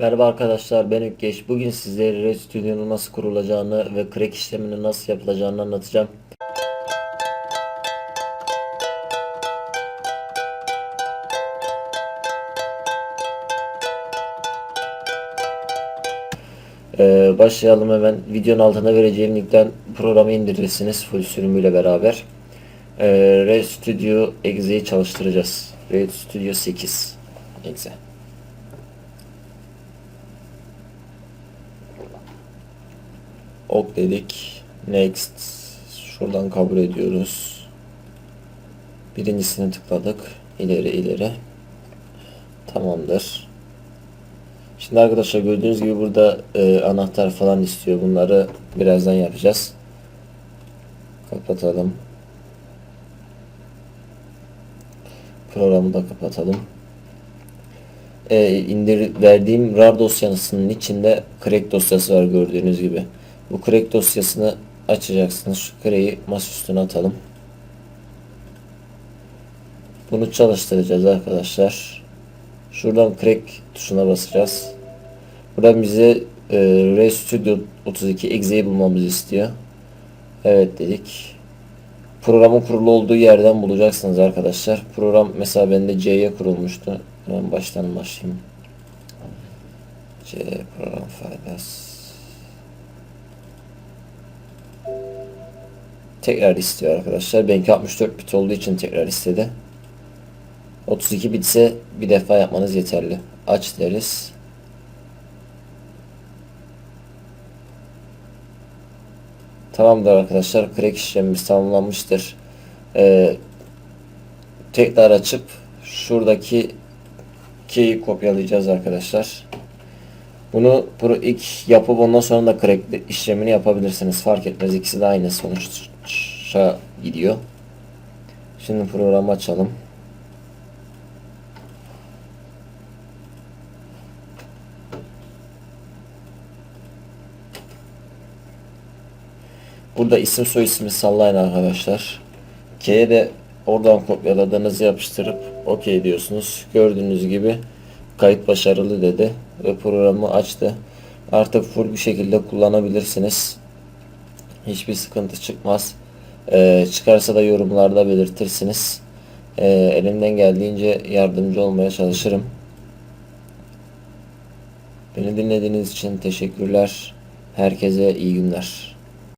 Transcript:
Merhaba arkadaşlar ben Ükgeç. Bugün sizlere Red Studio'nun nasıl kurulacağını ve crack işleminin nasıl yapılacağını anlatacağım. Ee, başlayalım hemen. Videonun altına vereceğim linkten programı indirirsiniz full sürümüyle beraber. Ee, Red Studio Exe'yi çalıştıracağız. Red Studio 8 Exe. Ok dedik. Next. Şuradan kabul ediyoruz. Birincisini tıkladık. İleri ileri. Tamamdır. Şimdi arkadaşlar gördüğünüz gibi burada e, anahtar falan istiyor. Bunları birazdan yapacağız. Kapatalım. Programı da kapatalım. E, indir verdiğim RAR dosyasının içinde crack dosyası var gördüğünüz gibi. Bu crack dosyasını açacaksınız. Şu crack'i masa üstüne atalım. Bunu çalıştıracağız arkadaşlar. Şuradan crack tuşuna basacağız. Burada bize e, Ray Studio 32 Exe'yi bulmamızı istiyor. Evet dedik. Programın kurulu olduğu yerden bulacaksınız arkadaşlar. Program mesela bende C'ye kurulmuştu. Hemen baştan başlayayım. C program faydası. Tekrar istiyor arkadaşlar. Benimki 64 bit olduğu için tekrar istedi. 32 bitse bir defa yapmanız yeterli. Aç deriz. Tamamdır arkadaşlar. Crack işlemimiz tamamlanmıştır. Ee, tekrar açıp şuradaki key'i kopyalayacağız arkadaşlar. Bunu pro ilk yapıp ondan sonra da crack işlemini yapabilirsiniz. Fark etmez. ikisi de aynı sonuçta gidiyor. Şimdi programı açalım. Burada isim soy ismi sallayın arkadaşlar. K'ye de oradan kopyaladığınızı yapıştırıp OK diyorsunuz. Gördüğünüz gibi kayıt başarılı dedi ve programı açtı. Artık full bir şekilde kullanabilirsiniz. Hiçbir sıkıntı çıkmaz. Ee, çıkarsa da yorumlarda belirtirsiniz. Ee, elimden geldiğince yardımcı olmaya çalışırım. Beni dinlediğiniz için teşekkürler. Herkese iyi günler.